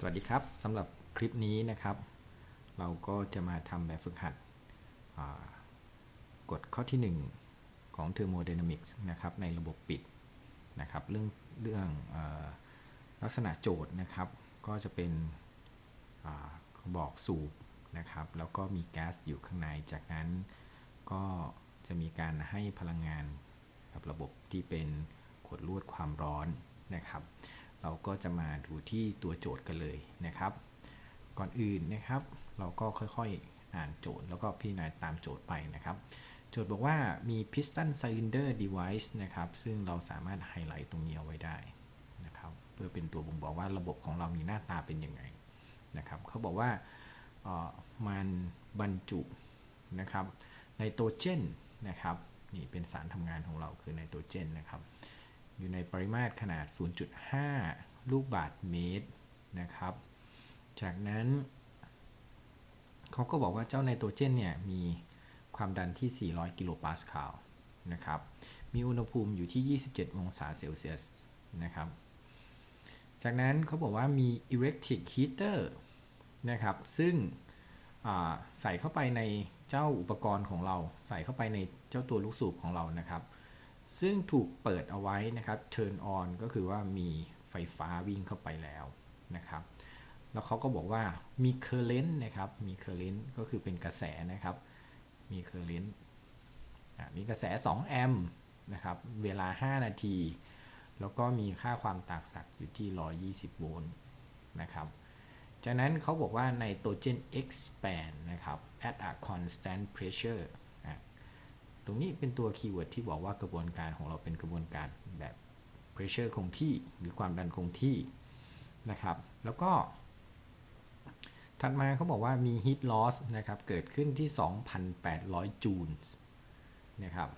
สวัสดีครับสำหรับคลิปนี้นะครับ เราก็จะมาทำแบบฝึกหัดกฎข้อที่ 1 ของ Thermodynamics นะครับในระบบปิดนะครับเรื่องเรื่องอลักษณะโจทย์นะครับ ก็จะเป็นอ่ากระบอกสูบนะครับ แล้วก็มีแก๊สอยู่ข้างในจากนั้นก็จะมีการให้พลังงานกับระบบที่เป็นขวดลวดความร้อนนะครับ เราก็จะมาดูที่ตัวโจทย์กันเลยนะครับ ก่อนอื่นนะครับ เราก็ค่อยๆอ่านโจทย์ แล้วก็พิจารณาตามโจทย์ไปนะครับ โจทย์บอกว่ามี piston cylinder device นะครับ ซึ่งเราสามารถไฮไลท์ตรงนี้เอาไว้ได้นะครับ เพื่อเป็นตัวบ่งบอกว่าระบบของเรามีหน้าตาเป็นยังไงนะครับเขาบอกว่าออมันบรรจุนะครับไนโตรเจนนะครับนี่เป็นสารทำงานของเราคือไนโตรเจนนะครับ อยู่ในปริมาตรขนาด 0.5 ลูกบาศก์เมตรนะครับ จากนั้นเขาก็บอกว่าเจ้าไนโตรเจนเนี่ยมีความดันที่ 400 กิโลปาสคาลนะครับ มีอุณหภูมิอยู่ที่ 27 องศาเซลเซียสนะครับ จากนั้นเขาบอกว่ามี electric heater นะครับ ซึ่งใส่เข้าไปในเจ้าอุปกรณ์ของเรา ใส่เข้าไปในเจ้าตัวลูกสูบของเรานะครับ ซึ่งถูกเปิดเอาไว้นะครับ turn on ก็คือว่ามีไฟฟ้าวิ่งเข้าไปแล้วนะครับ แล้วเขาก็บอกว่ามี current นะครับ มี current ก็คือเป็นกระแสนะครับ มี current มีกระแส 2 แอมป์นะครับ เวลา 5 นาที แล้วก็มีค่าความตากสักอยู่ที่ 120 โวลต์นะครับ จากนั้นเขาบอกว่า nitrogen expand นะครับ at a constant pressure ตรงนี้เป็นตัวคีย์เวิร์ดที่บอกว่ากระบวนการของเราเป็นกระบวนการแบบ pressure คงที่หรือความดันคงที่นะครับ แล้วก็ ถัดมาเขาบอกว่ามี heat loss นะครับ เกิดขึ้นที่ 2,800 จูลนะครับ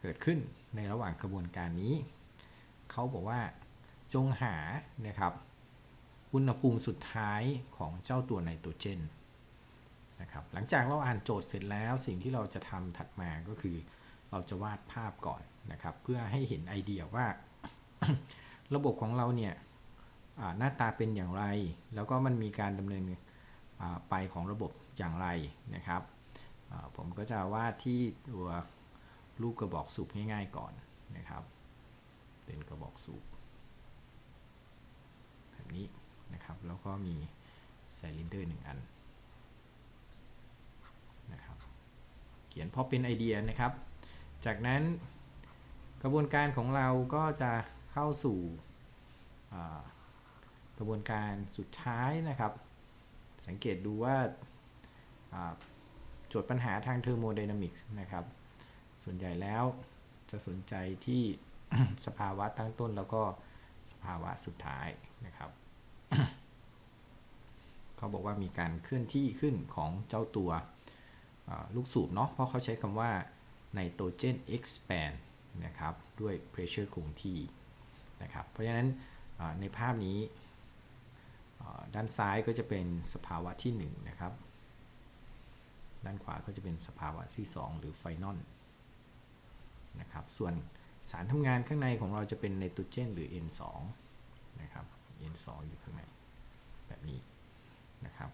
เกิดขึ้นในระหว่างกระบวนการนี้ เขาบอกว่าจงหานะครับ อุณหภูมิสุดท้ายของเจ้าตัวไนโตรเจน นะครับหลังจากเราอ่านโจทย์เสร็จแล้วสิ่งที่เราจะทำถัดมาก็คือ เราจะวาดภาพก่อนนะครับ เพื่อให้เห็นไอเดียว่า ระบบของเราเนี่ยหน้าตาเป็นอย่างไร แล้วก็มันมีการดำเนินไปของระบบอย่างไรนะครับ ผมก็จะวาดที่ตัวรูปกระบอกสูบง่ายๆก่อนนะครับ เป็นกระบอกสูบแบบนี้นะครับ แล้วก็มีไซลินเดอร์หนึ่งอัน นะครับเขียนพอเป็นไอเดียนะครับ จากนั้นกระบวนการของเราก็จะเข้าสู่กระบวนการสุดท้ายนะครับ สังเกตดูว่าโจทย์ปัญหาทางเทอร์โมไดนามิกส์นะครับ ส่วนใหญ่แล้วจะสนใจที่สภาวะตั้งต้นแล้วก็สภาวะสุดท้ายนะครับ เขาบอกว่ามีการเคลื่อนที่ขึ้นของเจ้าตัว ลูกสูบเนาะเพราะเขาใช้คำว่า nitrogen expand นะครับด้วย pressure คงที่นะครับเพราะฉะนั้นในภาพนี้ด้านซ้ายก็จะเป็นสภาวะที่1นะครับด้านขวาก็จะเป็นสภาวะที่ 2 หรือ final นะครับส่วนสารทำงานข้างในของเราจะเป็นไนโตรเจนหรือ N2 นะครับ N2 อยู่ข้างในแบบนี้นะครับ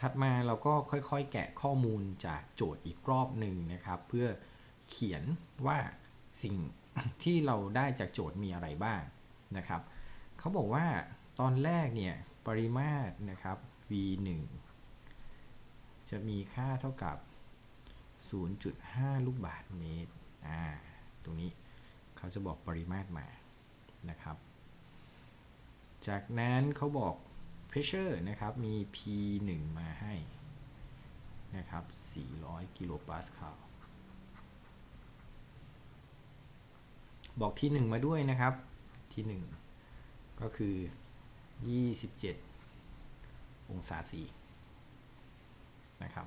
ถัดมาเราก็ค่อยๆ แกะข้อมูลจากโจทย์อีกรอบหนึ่งนะครับ เพื่อเขียนว่าสิ่งที่เราได้จากโจทย์มีอะไรบ้างนะครับเขาบอกว่าตอนแรกเนี่ยปริมาตรนะครับ v1 จะมีค่าเท่ากับ 0.5 ลูกบาศก์เมตรอ่าตรงนี้เขาจะบอกปริมาตรมานะครับ จากนั้นเขาบอก pressure นะครับ มี P1 มาให้นะครับ 400 กิโลปาสคาล บอกที่ 1 มาด้วยนะครับ ที่ 1 ก็คือ 27 องศาสีนะครับ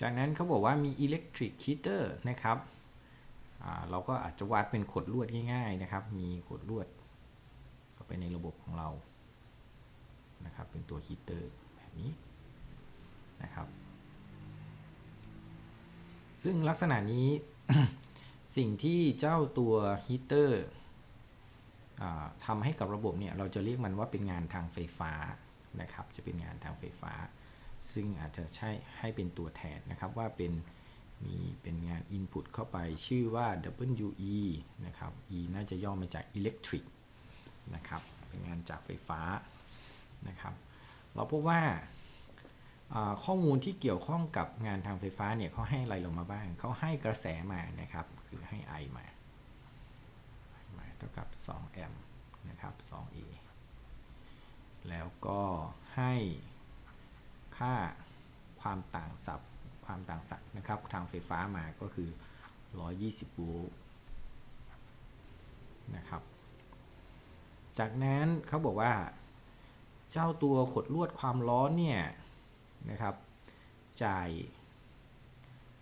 จากนั้นเขาบอกว่ามี electric heater นะครับเราก็อาจจะวาดเป็นขดลวดง่ายๆนะครับ มีขดลวดเข้าไปในระบบของเรา นะครับ เป็นตัวฮีเตอร์แบบนี้นะครับ ซึ่งลักษณะนี้สิ่งที่เจ้าตัวฮีเตอร์ทำให้กับระบบเนี่ย เราจะเรียกมันว่าเป็นงานทางไฟฟ้านะครับ จะเป็นงานทางไฟฟ้า ซึ่งอาจจะใช้ให้เป็นตัวแทนนะครับว่าเป็นมีเป็นงาน Input เข้าไปชื่อว่า WE นะครับ E น่าจะย่อมาจาก Electric นะครับ เป็นงานจากไฟฟ้า นะครับ เราพบว่าข้อมูลที่เกี่ยวข้องกับงานทางไฟฟ้าเนี่ยเขาให้อะไรลงมาบ้าง เขาให้กระแสมานะครับ คือให้ I มา I มาเท่ากับ 2 แอมป์นะครับ 2A แล้วก็ให้ค่าความต่างศัพท์ความต่างศักย์นะครับ ทางไฟฟ้ามาก็คือ 120 โวลต์นะครับ จากนั้นเขาบอกว่า เจ้าตัวขดลวดความร้อนเนี่ยนะครับ จ่าย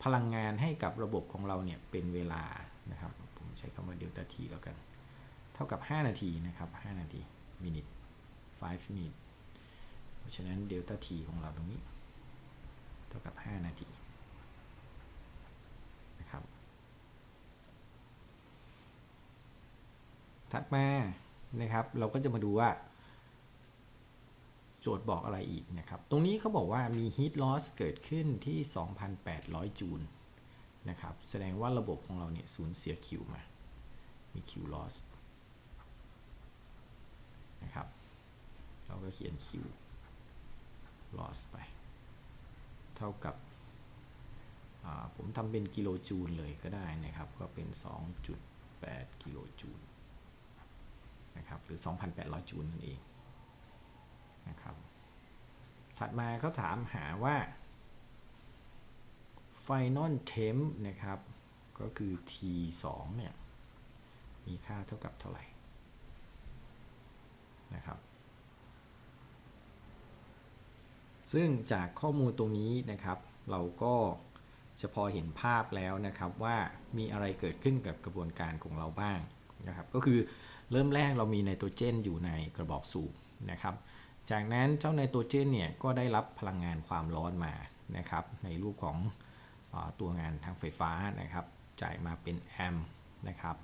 พลังงานให้กับระบบของเราเนี่ยเป็นเวลานะครับ ผมใช้คำว่าเดลต้าทีแล้วกัน เท่ากับ 5 นาทีนะครับ 5 นาทีมินิท5 minute เพราะฉะนั้นเดลต้าทีของเราตรงนี้ เท่ากับ 5 นาทีนะครับ ถัดมานะครับ เราก็จะมาดูว่า โจทย์บอกอะไรอีกนะครับ ตรงนี้เขาบอกว่ามี heat loss เกิดขึ้นที่ 2,800 จูลนะครับ แสดงว่าระบบของเราเนี่ยสูญเสีย Q มา มี Q loss นะครับ เราก็เขียน Q loss ไป เท่ากับ ผมทำเป็นกิโลจูลเลยก็ได้นะครับ ก็เป็น 2.8 กิโลจูลนะครับ หรือ 2,800 จูลนั่นเอง นะครับ ถัดมาเขาถามหาว่า final temp นะครับ ก็คือ T2 เนี่ย มีค่าเท่ากับเท่าไหร่นะครับ ซึ่งจากข้อมูลตรงนี้นะครับ เราก็จะพอเห็นภาพแล้วนะครับว่ามีอะไรเกิดขึ้นกับกระบวนการของเราบ้างนะครับ ก็คือเริ่มแรกเรามีไนโตรเจนอยู่ในกระบอกสูบนะครับ จากนั้นเจ้าไนโตรเจนเนี่ยก็ได้รับพลังงานความร้อนมานะครับในรูปของอตัวงานทางไฟฟ้านะครับจ่ายมาเป็นแอมป์นะครับ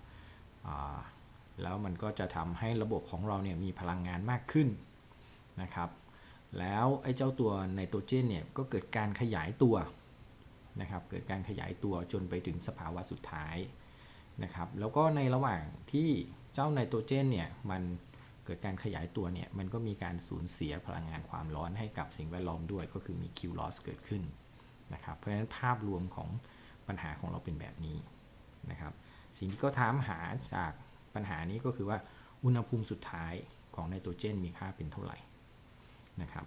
แล้วมันก็จะทำให้ระบบของเราเนี่ยมีพลังงานมากขึ้นนะครับแล้วไอ้เจ้าตัวไนโตรเจนเนี่ยก็เกิดการขยายตัวนะครับเกิดการขยายตัวจนไปถึงสภาวะสุดท้ายนะครับแล้วก็ในระหว่างที่เจ้าไนโตรเจนเนี่ยมัน กิดการขยายตัวเนี่ยมันก็มีการสูญเสียพลังงานความร้อนให้กับสิ่งแวดล้อมด้วย ก็คือมี Q loss เกิดขึ้นนะครับเพราะฉะนั้นภาพรวมของปัญหาของเราเป็นแบบนี้นะครับสิ่งที่ก็ถามหาจากปัญหานี้ก็คือว่าอุณหภูมิสุดท้ายของไนโตรเจนมีค่าเป็นเท่าไหร่นะครับ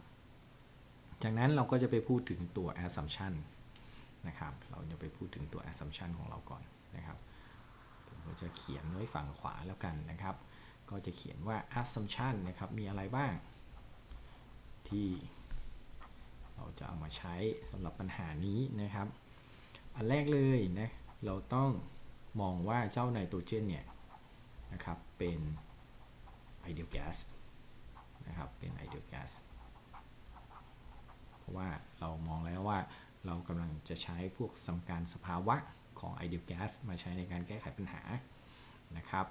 จากนั้นเราก็จะไปพูดถึงตัว assumption นะครับเราจะไปพูดถึงตัว assumption ของเราก่อนนะครับผมจะเขียนไว้ฝั่งขวาแล้วกันนะครับ ก็จะเขียนว่า assumption นะครับ มีอะไรบ้าง ที่เราจะเอามาใช้สำหรับปัญหานี้นะครับ อันแรกเลยนะ เราต้องมองว่าเจ้าไนโตรเจนเนี่ยนะครับเป็น ideal gas นะครับ เป็น ideal gas เพราะว่าเรามองแล้วว่าเรากำลังจะใช้พวกสมการสภาวะของ ideal gas มาใช้ในการแก้ไขปัญหานะครับ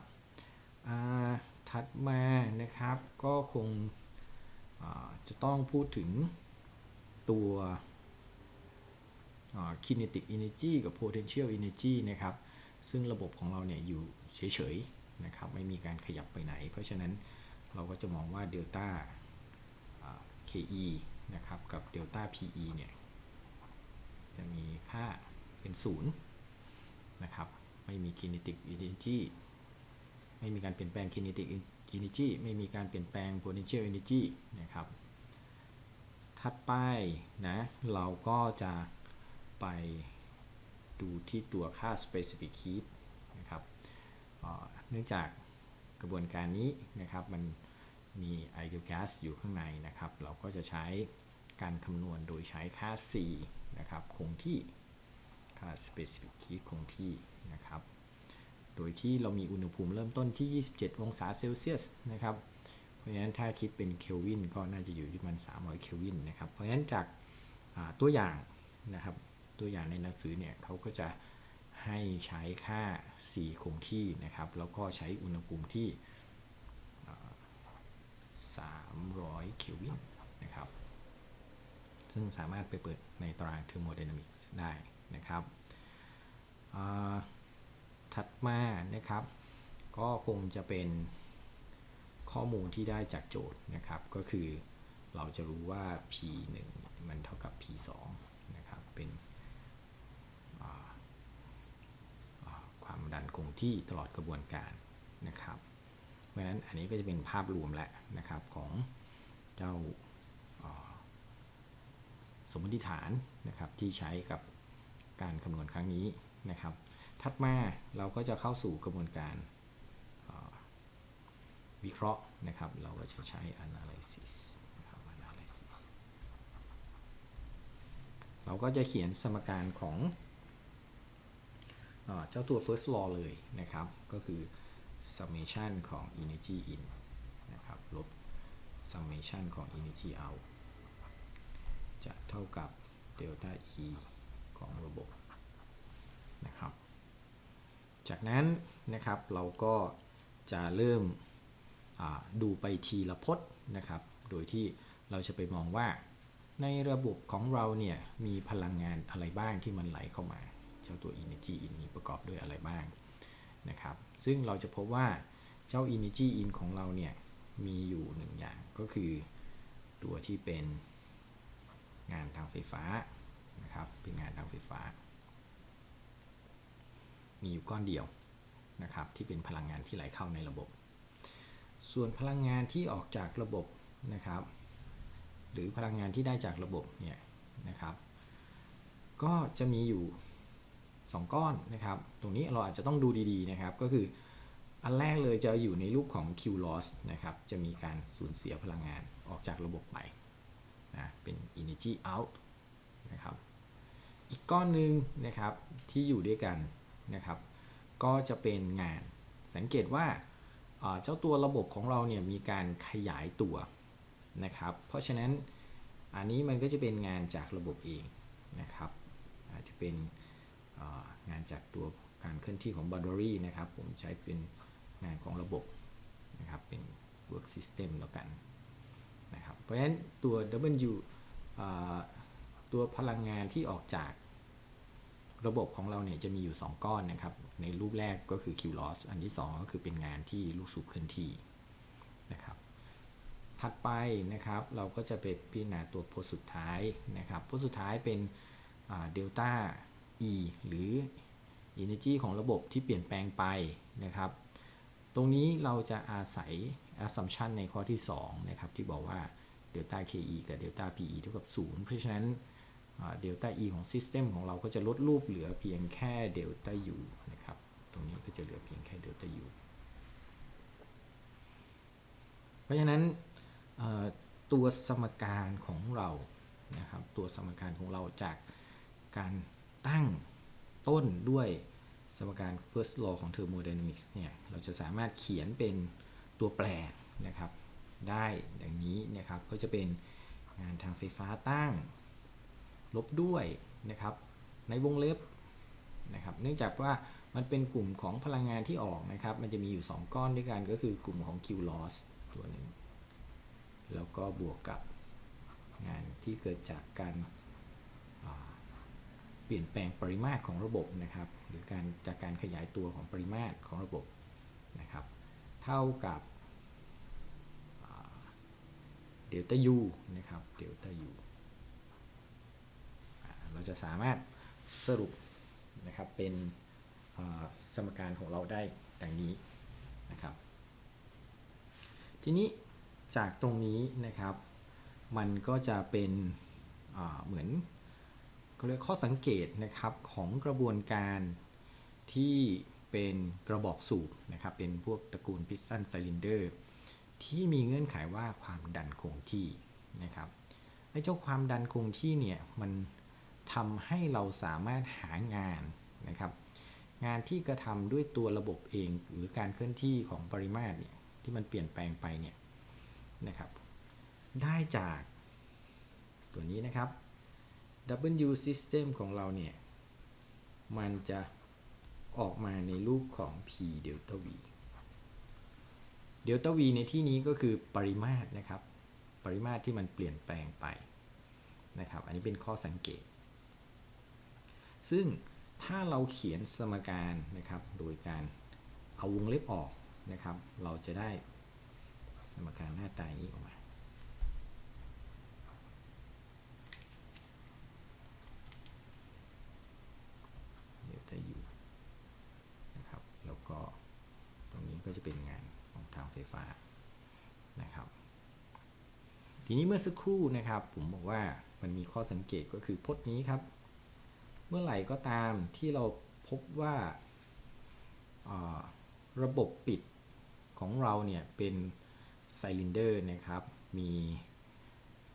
ถัดมานะครับก็คงจะต้องพูดถึงตัว kinetic energy กับ potential energy นะครับ ซึ่งระบบของเราเนี่ยอยู่เฉยๆนะครับ ไม่มีการขยับไปไหน เพราะฉะนั้นเราก็จะมองว่าเดลต้า KE นะครับ กับเดลต้า PE เนี่ย จะมีค่าเป็นศูนย์นะครับ ไม่มี kinetic energy ไม่มีการเปลี่ยนแปลง kinetic energy ไม่มีการเปลี่ยนแปลง potential energy นะครับ ถัดไปนะ เราก็จะไปดูที่ตัวค่า specific heat นะครับเอ่อเนื่องจากกระบวนการนี้นะครับมันมี ideal gas อยู่ข้างในนะครับ เราก็จะใช้การคำนวณโดยใช้ค่า C นะครับ คงที่ค่า specific heat คงที่นะครับ โดยที่เรามีอุณหภูมิเริ่มต้นที่ 27 องศาเซลเซียสนะครับ เพราะฉะนั้นถ้าคิดเป็นเคลวินก็น่าจะอยู่ที่มัน 300 เคลวินนะครับ เพราะฉะนั้นจากาตัวอย่างนะครับ ตัวอย่างในหนังสือเนี่ยเขาก็จะให้ใช้ค่า C คงที่นะครับ แล้วก็ใช้อุณหภูมิที่ 300 เคลวินนะครับ ซึ่งสามารถไปเปิดในตาราง thermodynamics ได้นะครับอ่า ถัดมานะครับ ก็คงจะเป็นข้อมูลที่ได้จากโจทย์นะครับ ก็คือเราจะรู้ว่า p1 มันเท่ากับ p2 นะครับ เป็นความดันคงที่ตลอดกระบวนการนะครับ เพราะฉะนั้นอันนี้ก็จะเป็นภาพรวมแล้วนะครับของเจ้าสมมติฐานนะครับที่ใช้กับการคำนวณครั้งนี้นะครับ ถัดมาเราก็จะเข้าสู่กระบวนการวิเคราะห์นะครับ เราก็จะใช้ analysis นะครับ analysis เราก็จะเขียนสมการของเจ้าตัว first law เลยนะครับ ก็คือ summation ของ energy in นะครับ ลบ summation ของ energy out จะเท่ากับ delta E ของระบบนะครับ จากนั้นนะครับเราก็จะเริ่มดูไปทีละพจน์นะครับ โดยที่เราจะไปมองว่า ในระบบของเราเนี่ยมีพลังงานอะไรบ้างที่มันไหลเข้ามา เจ้าตัว energy in นี้ประกอบด้วยอะไรบ้างนะครับ ซึ่งเราจะพบว่าเจ้า energy in ของเราเนี่ยมีอยู่หนึ่งอย่างก็คือตัวที่เป็นงานทางไฟฟ้านะครับเป็นงานทางไฟฟ้า มีอยู่ก้อนเดียวนะครับที่เป็นพลังงานที่ไหลเข้าในระบบ ส่วนพลังงานที่ออกจากระบบนะครับ หรือพลังงานที่ได้จากระบบเนี่ยนะครับ ก็จะมีอยู่ 2 ก้อนนะครับ ตรงนี้เราอาจจะต้องดูดีๆนะครับ ก็คืออันแรกเลยจะอยู่ในรูปของ Q loss นะครับ จะมีการสูญเสียพลังงานออกจากระบบไปนะเป็น energy out นะครับ อีกก้อนหนึ่งนะครับที่อยู่ด้วยกัน นะครับ ก็จะเป็นงานสังเกตว่าเจ้าตัวระบบของเราเนี่ยมีการขยายตัวนะครับ เพราะฉะนั้นอันนี้มันก็จะเป็นงานจากระบบเองนะครับ อาจจะเป็นงานจากตัวการเคลื่อนที่ของ boundary นะครับ ผมใช้เป็นงานของระบบนะครับ เป็น work system แล้วกันนะครับ เพราะฉะนั้นตัว W ตัวพลังงานที่ออกจาก ระบบของเราเนี่ยจะมีอยู่ 2 ก้อนนะครับ ในรูปแรกก็คือ Q loss อันที่ 2 ก็คือเป็นงานที่ลูกสูบเคลื่อนที่นะครับ ถัดไปนะครับเราก็จะไปพิจารณาตัวโพสสุดท้ายนะครับโพสสุดท้ายเป็นเดลต้า E หรือ Energy ของระบบที่เปลี่ยนแปลงไปนะครับ ตรงนี้เราจะอาศัย assumption ในข้อที่ 2 นะครับ ที่บอกว่า delta KE กับ delta PE เท่ากับ 0 เพราะฉะนั้น เดลต้า E ของ System ของเราก็จะลดรูปเหลือเพียงแค่เดลต้า U นะครับ ตรงนี้ก็จะเหลือเพียงแค่เดลต้า U เพราะฉะนั้นตัวสมการของเรานะครับตัวสมการของเราจากการตั้งต้นด้วยสมการ first law ของ thermodynamics เนี่ยเราจะสามารถเขียนเป็นตัวแปรนะครับ ได้อย่างนี้นะครับก็จะเป็นงานทางไฟฟ้าตั้ง ลบด้วยนะครับในวงเล็บนะครับเนื่องจากว่ามันเป็นกลุ่มของพลังงานที่ออกนะครับ มันจะมีอยู่ 2 ก้อนด้วยกันก็คือกลุ่มของ Q loss ตัวหนึ่งแล้วก็บวกกับงานที่เกิดจากการเปลี่ยนแปลงปริมาตรของระบบนะครับ หรือการจากการขยายตัวของปริมาตรของระบบนะครับ เท่ากับเดลต้า U นะครับเดลต้า U เราจะสามารถสรุปนะครับเป็นสมการของเราได้ดังนี้นะครับ ทีนี้จากตรงนี้นะครับ มันก็จะเป็นเหมือนเขาเรียกข้อสังเกตนะครับของกระบวนการที่เป็นกระบอกสูบนะครับ เป็นพวกตระกูลพิสตันไซลินเดอร์ที่มีเงื่อนไขว่าความดันคงที่นะครับไอ้เจ้าความดันคงที่เนี่ยมัน ทำให้เราสามารถหางานนะครับ งานที่กระทำด้วยตัวระบบเอง หรือการเคลื่อนที่ของปริมาตรเนี่ยที่มันเปลี่ยนแปลงไปเนี่ยนะครับ ได้จากตัวนี้นะครับ W system ของเราเนี่ย มันจะออกมาในรูปของ P delta V เดลต้า V ในที่นี้ก็คือปริมาตรนะครับ ปริมาตรที่มันเปลี่ยนแปลงไปนะครับ อันนี้เป็นข้อสังเกต ซึ่งถ้าเราเขียนสมการนะครับ โดยการเอาวงเล็บออกนะครับ เราจะได้สมการหน้าตาอย่างนี้ออกมา เดลต้า U นะครับ แล้วก็ตรงนี้ก็จะเป็นงานของทางไฟฟ้านะครับ ทีนี้เมื่อสักครู่นะครับ ผมบอกว่ามันมีข้อสังเกตก็คือพจน์นี้ครับ มื่อไหร่ก็ตามที่เราพบว่าาระบบปิดของเราเนี่ยเป็นไซลินเดอร์นะครับ มี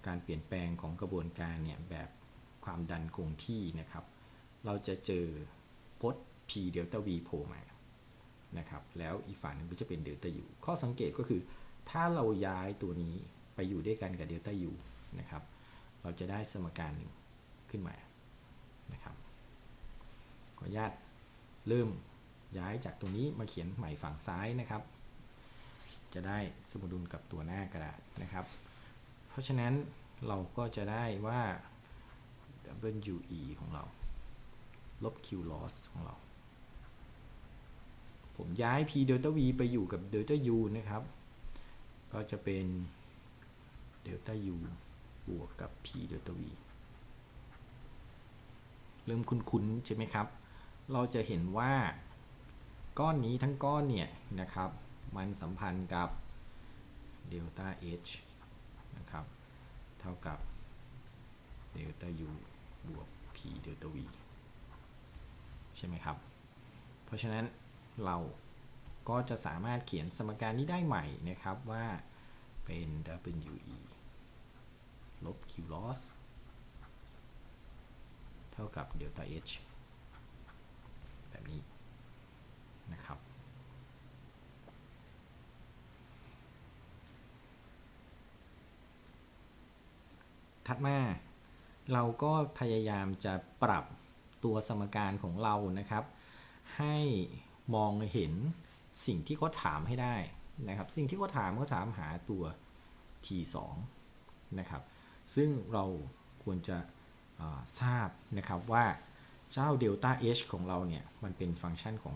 การเปลี่ยนแปลงของกระบวนการเนี่ยแบบความดันคงที่นะครับ เราจะเจอพจน์ P เดลต้า V โผล่มานะครับ แล้วอีกฝั่งหนึงก็จะเป็นเดลต้า U ข้อสังเกตก็คือถ้าเราย้ายตัวนี้ไปอยู่ด้วยกันกับเดลต้า U นะครับ เราจะได้สมการหนึ่งขึ้นมานะครับ ขออนุญาตเริ่มย้ายจากตรงนี้มาเขียนใหม่ฝั่งซ้ายนะครับ จะได้สมดุลกับตัวหน้ากระดาษนะครับ เพราะฉะนั้นเราก็จะได้ว่า WE ของเรา ลบ Q loss ของเรา ผมย้าย P delta V ไปอยู่กับ delta U นะครับ ก็จะเป็น delta U บวกกับ P delta V เริ่มคุ้นๆใช่ไหมครับ เราจะเห็นว่าก้อนนี้ทั้งก้อนเนี่ยนะครับ มันสัมพันธ์กับ delta H นะครับ เท่ากับ delta U บวก P delta V ใช่ไหมครับ เพราะฉะนั้นเราก็จะสามารถเขียนสมการนี้ได้ใหม่นะครับว่าเป็น WE ลบ Q loss เท่ากับ delta H แบบนี้นะครับ ถัดมาเราก็พยายามจะปรับตัวสมการของเรานะครับ ให้มองเห็นสิ่งที่เขาถามให้ได้นะครับ สิ่งที่เขาถามเขาถามหาตัว t2 นะครับ ซึ่งเราควรจะทราบนะครับว่า เจ้า delta h ของเราเนี่ยมันเป็นฟังก์ชันของ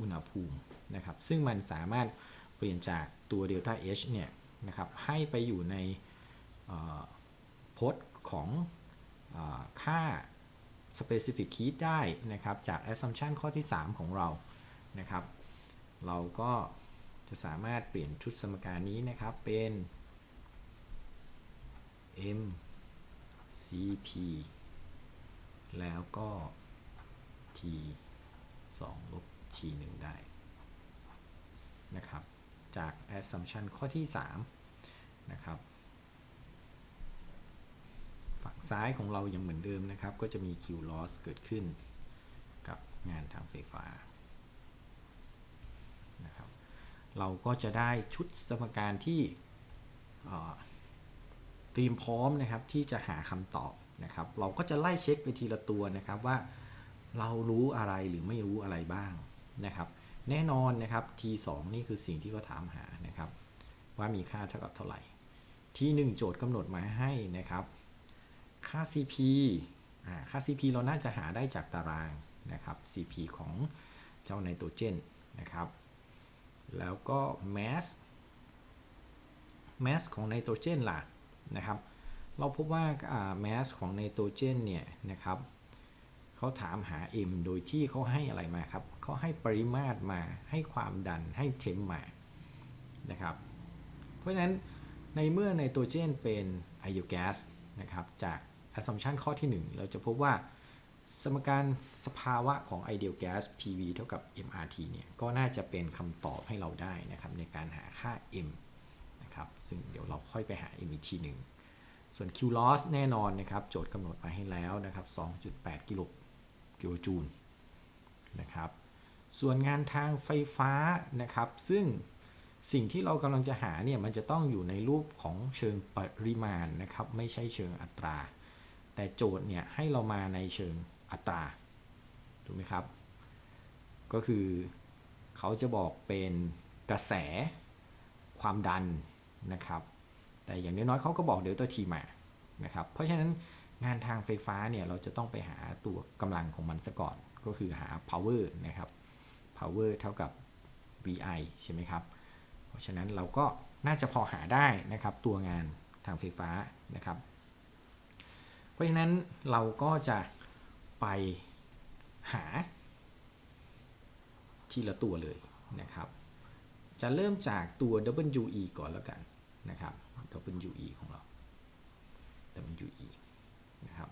อุณหภูมินะครับซึ่งมันสามารถเปลี่ยนจากตัว delta h เนี่ยนะครับให้ไปอยู่ในพจน์ของอค่า specific heat ได้นะครับจาก assumption ข้อที่ 3 ของเรานะครับเราก็จะสามารถเปลี่ยนชุดสมการนี้นะครับเป็น m cp แล้วก็ t 2ลบ t 1ได้นะครับ จาก assumption ข้อที่ 3 นะครับ ฝั่งซ้ายของเรายังเหมือนเดิมนะครับ ก็จะมี Q loss เกิดขึ้นกับงานทางไฟฟ้านะครับ เราก็จะได้ชุดสมการที่เอ่อเตรียมพร้อมนะครับที่จะหาคำตอบ นะครับเราก็จะไล่เช็คไปทีละตัวนะครับว่าเรารู้อะไรหรือไม่รู้อะไรบ้างนะครับ แน่นอนนะครับ T2 นี่คือสิ่งที่เขาถามหานะครับ ว่ามีค่าเท่ากับเท่าไหร่ ที่1โจทย์กำหนดมาให้นะครับ ค่า CP อ่าค่า CP เราน่าจะหาได้จากตารางนะครับ CP ของเจ้าไนโตรเจนนะครับ แล้วก็ mass mass ของไนโตรเจนล่ะนะครับ เราพบว่าอ่า mass ของไนโตรเจนเนี่ยนะครับเขาถามหา m โดยที่เขาให้อะไรมาครับเขาให้ปริมาตรมาให้ความดันให้เทมมานะครับเพราะฉะนั้นในเมื่อไนโตรเจนเป็นไอโอแกสนะครับจาก assumption ข้อที่ 1 เราจะพบว่าสมการสภาวะของ ideal gas PV เท่ากับ MRT เนี่ยก็น่าจะเป็นคำตอบให้เราได้นะครับในการหาค่า M นะครับซึ่งเดี๋ยวเราค่อยไปหา M อีกทีหนึ่ง ส่วน Q loss แน่นอนนะครับ โจทย์กำหนดมาให้แล้วนะครับ 2.8 กิโลกิโลจูลนะครับ ส่วนงานทางไฟฟ้านะครับ ซึ่งสิ่งที่เรากำลังจะหาเนี่ยมันจะต้องอยู่ในรูปของเชิงปริมาณนะครับ ไม่ใช่เชิงอัตรา แต่โจทย์เนี่ยให้เรามาในเชิงอัตราถูกไหมครับ ก็คือเขาจะบอกเป็นกระแสความดันนะครับ แต่อย่างน้อยๆเขาก็บอกเดลต้าทีมานะครับเพราะฉะนั้นงานทางไฟฟ้าเนี่ยเราจะต้องไปหาตัวกำลังของมันซะก่อนก็คือหา power นะครับ power เท่ากับ VI ใช่ไหมครับ เพราะฉะนั้นเราก็น่าจะพอหาได้นะครับตัวงานทางไฟฟ้านะครับ เพราะฉะนั้นเราก็จะไปหาทีละตัวเลยนะครับ จะเริ่มจากตัว WE ก่อนแล้วกันนะครับ WE ของเรา WE นะครับ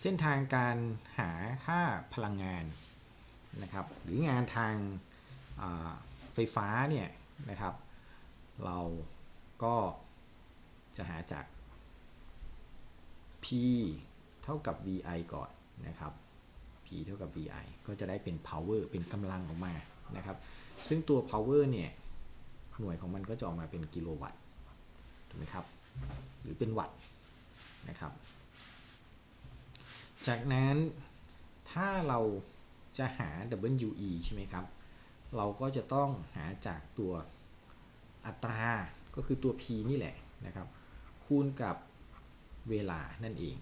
เส้นทางการหาค่าพลังงานนะครับ หรืองานทางาไฟฟ้าเนี่ยนะครับ เราก็จะหาจาก P เท่ากับ VI ก่อนนะครับ P เท่ากับ VI ก็จะได้เป็น power เป็นกำลังออกมานะครับ ซึ่งตัว power เนี่ย หน่วยของมันก็จะออกมาเป็นกิโลวัตต์ ถูกไหมครับ หรือเป็นวัตต์นะครับ จากนั้นถ้าเราจะหา WE ใช่ไหมครับ เราก็จะต้องหาจากตัวอัตราก็คือตัว P นี่แหละนะครับ คูณกับเวลานั่นเอง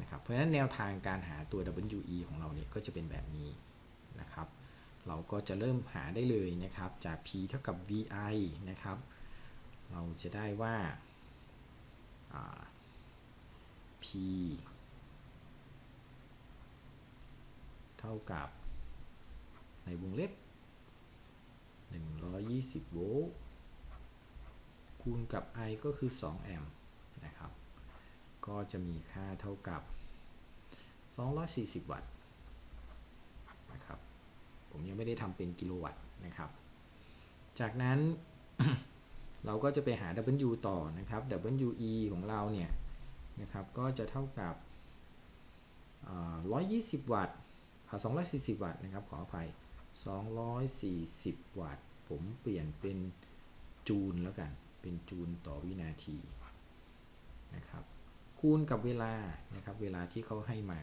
นะครับ เพราะฉะนั้นแนวทางการหาตัว WE ของเราเนี่ยก็จะเป็นแบบนี้นะครับ เราก็จะเริ่มหาได้เลยนะครับ จาก P เท่ากับ VI นะครับ เราจะได้ว่าา P เท่ากับในวงเล็บ 120 โวลต์คูณกับ I ก็คือ 2 แอมป์นะครับ ก็จะมีค่าเท่ากับ 240 วัตต์นะครับ ผมยังไม่ได้ทำเป็นกิโลวัตต์นะครับ จากนั้น เราก็จะไปหา W ต่อนะครับ WE ของเราเนี่ยนะครับก็จะเท่ากับ 120 วัตต์อ่า240 วัตต์นะครับ ขออภัย 240 วัตต์ ผมเปลี่ยนเป็นจูลแล้วกัน เป็นจูลต่อวินาทีนะครับคูณกับเวลานะครับเวลาที่เขาให้มา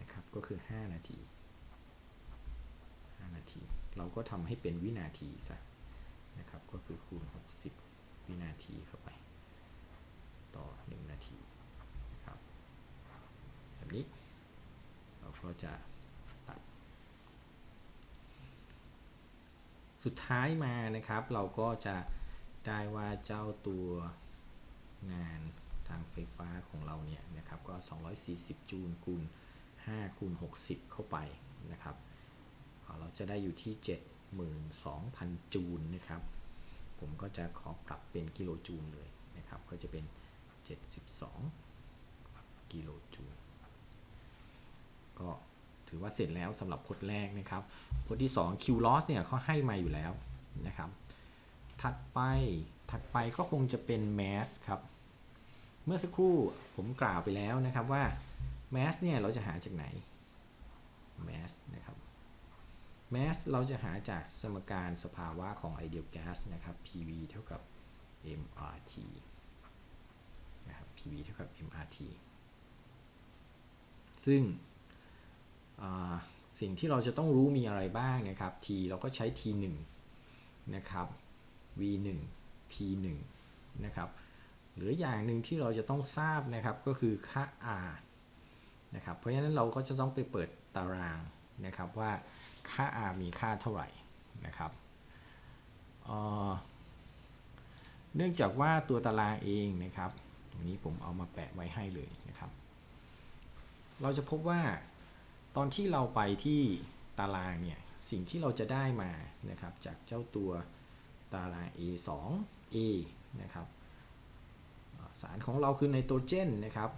นะครับก็คือ 5 นาที 5 นาที เราก็ทำให้เป็นวินาทีซะ นะครับ ก็คือคูณ 60 วินาทีเข้าไป ต่อ 1 นาทีนะครับแบบนี้ เราก็จะตัด สุดท้ายมานะครับ เราก็จะได้ว่าเจ้าตัวงานทางไฟฟ้าของเราเนี่ยนะครับ ก็ 240 จูลคูณ5คูณ60 เข้าไปนะครับ เราจะได้อยู่ที่ 72,000 จูลนะครับ ผมก็จะขอปรับเป็นกิโลจูลเลยนะครับ ก็จะเป็น 72 กิโลจูล ก็ถือว่าเสร็จแล้วสำหรับพจน์แรกนะครับ พจน์ที่ 2 Q loss เนี่ยเขาให้มาอยู่แล้วนะครับ ถัดไป ถัดไปก็คงจะเป็น mass ครับ เมื่อสักครู่ผมกล่าวไปแล้วนะครับว่า mass เนี่ยเราจะหาจากไหน mass นะครับ mass เราจะหาจากสมการสภาวะของ ideal gas นะครับ PV เท่ากับ MRT นะครับ PV เท่ากับ MRT ซึ่งสิ่งที่เราจะต้องรู้มีอะไรบ้างนะครับ T เราก็ใช้ T1 นะครับ V1 P1 นะครับหรืออย่างหนึ่งที่เราจะต้องทราบนะครับก็คือค่า R นะครับเพราะฉะนั้นเราก็จะต้องไปเปิดตารางนะครับว่า ค่า R มีค่าเท่าไหร่นะครับเนื่องจากว่าตัวตารางเองนะครับตรงนี้ผมเอามาแปะไว้ให้เลยนะครับ เราจะพบว่าตอนที่เราไปที่ตารางเนี่ยสิ่งที่เราจะได้มานะครับจากเจ้าตัวตาราง A 2 A นะครับสารของเราคือไนโตรเจนนะครับ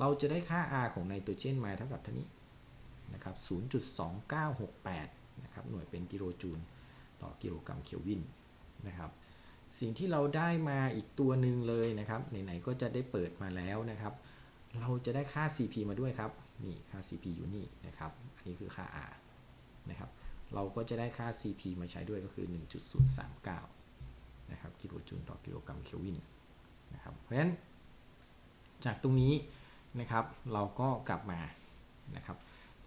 เราจะได้ค่า R ของไนโตรเจนมาเท่ากับเท่านี้ นะครับ 0.2968 นะครับหน่วยเป็นกิโลจูลต่อกิโลกรัมเคลวินนะครับ สิ่งที่เราได้มาอีกตัวหนึ่งเลยนะครับ ไหนๆก็จะได้เปิดมาแล้วนะครับ เราจะได้ค่า CP มาด้วยครับ นี่ค่า CP อยู่นี่นะครับ อันนี้คือค่า R นะครับ เราก็จะได้ค่า CP มาใช้ด้วยก็คือ 1.039 นะครับกิโลจูลต่อกิโลกรัมเคลวินนะครับ เพราะฉะนั้นจากตรงนี้นะครับ เราก็กลับมานะครับ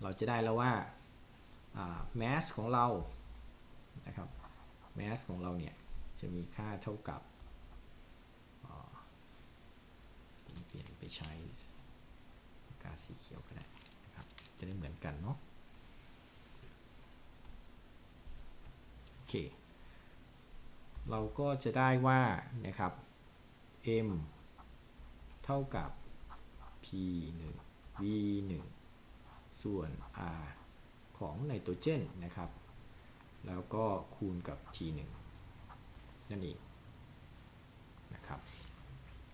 เราจะได้แล้วว่า mass ของเรานะครับ mass ของเราเนี่ย จะมีค่าเท่ากับผมเปลี่ยนไปใช้กกาสีเขียวก็ได้นะครับ จะได้เหมือนกันเนาะโอเค เราก็จะได้ว่านะครับ m เท่ากับ p 1 v 1 ส่วน r ของไนโตรเจนนะครับ แล้วก็คูณกับ t 1 นั่นเองนะครับ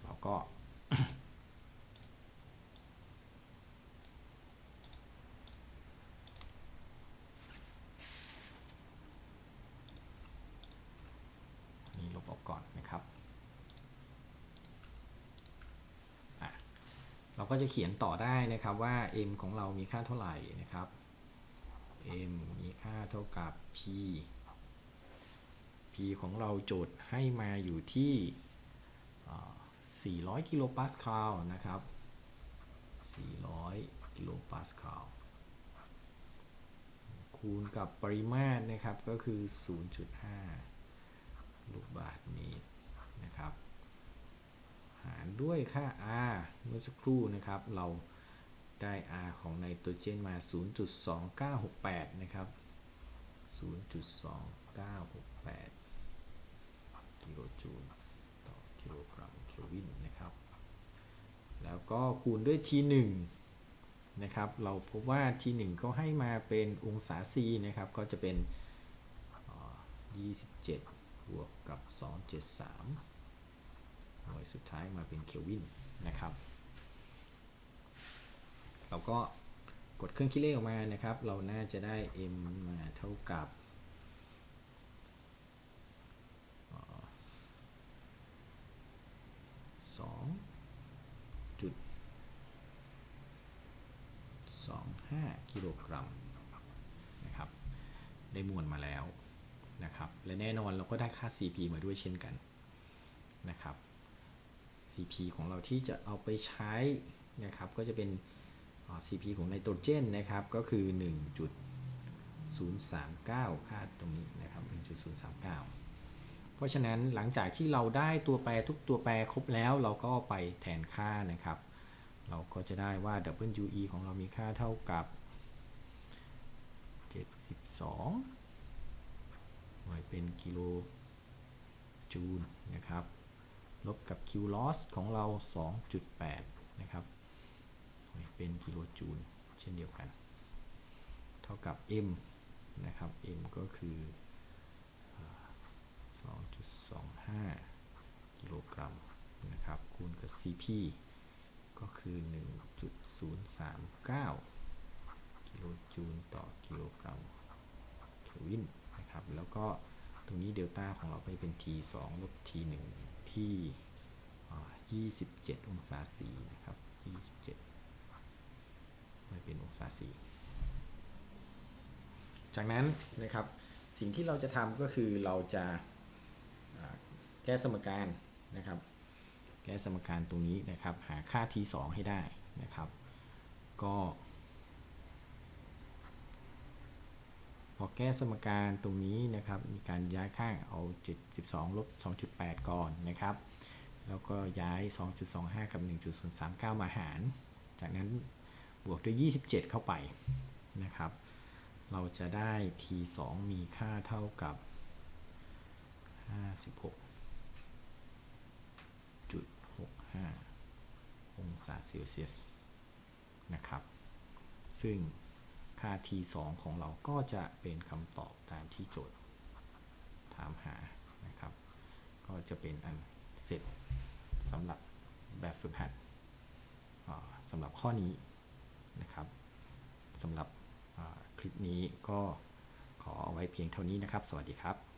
เราก็ นี่ลบออกก่อนนะครับอะ เราก็จะเขียนต่อได้นะครับว่า m ของเรามีค่าเท่าไหร่นะครับ m มีค่าเท่ากับ p p ของเราโจทย์ให้มาอยู่ที่ 400 กิโลปาสคาลนะครับ 400 กิโลปาสคาลคูณกับปริมาตรนะครับก็คือ 0.5 ลูกบาศก์เมตรนะครับ หารด้วยค่า R เมื่อสักครู่นะครับ เราได้ R ของไนโตรเจนมา 0.2968 นะครับ 0.2968 กิโลจูลต่อกิโลกรัมเคลวินนะครับ แล้วก็คูณด้วย T1 นะครับ เราพบว่า T1 เขาให้มาเป็นองศา C นะครับ ก็จะเป็น 27 บวกกับ 273 หน่วยสุดท้ายมาเป็นเคลวินนะครับ เราก็กดเครื่องคิดเลขออกมานะครับ เราน่าจะได้ m มาเท่ากับสองจุดสองห้ากิโลกรัมนะครับ ได้มวลมาแล้วนะครับ และแน่นอนเราก็ได้ค่า CP มาด้วยเช่นกันนะครับ CP ของเราที่จะเอาไปใช้นะครับก็จะเป็น CP ของไนโตรเจนนะครับก็คือ 1.039 ค่าตรงนี้นะครับ 1.039 เพราะฉะนั้นหลังจากที่เราได้ตัวแปรทุกตัวแปรครบแล้วเราก็ไปแทนค่านะครับ เราก็จะได้ว่า WE ของเรามีค่าเท่ากับ 72 หน่วยเป็นกิโลจูลนะครับ ลบกับ Q loss ของเรา 2.8 นะครับเป็นกิโลจูลเช่นเดียวกัน เท่ากับ M นะครับ M ก็คืออ่า2.25 กิโลกรัมนะครับ คูณกับ CP ก็คือ 1.039 กิโลจูลต่อกิโลกรัมเคลวินนะครับ แล้วก็ตรงนี้เดลต้าของเราไปเป็น T 2 ลบ T 1 ที่ 27 องศาสีนะครับ 27ไม่เป็นองศาสี จากนั้นนะครับสิ่งที่เราจะทำก็คือเราจะแก้สมการนะครับ แก้สมการตรงนี้นะครับ หาค่า t 2ให้ได้นะครับ ก็ พอแก้สมการตรงนี้นะครับ มีการย้ายข้างเอา72ลบ2.8 ก่อนนะครับ แล้วก็ย้าย 2.25 กับ 1.039 มาหาร จากนั้นบวกด้วย 27 เข้าไปนะครับ เราจะได้ t 2 มีค่าเท่ากับ 56 65 องศาเซลเซียสนะครับ ซึ่ง ค่า t 2 ของเราก็จะเป็นคำตอบตามที่โจทย์ถามหานะครับ ก็จะเป็นอันเสร็จสำหรับแบบฝึกหัดสำหรับข้อนี้นะครับสำหรับคลิปนี้ก็ขอเอาไว้เพียงเท่านี้นะครับ สวัสดีครับ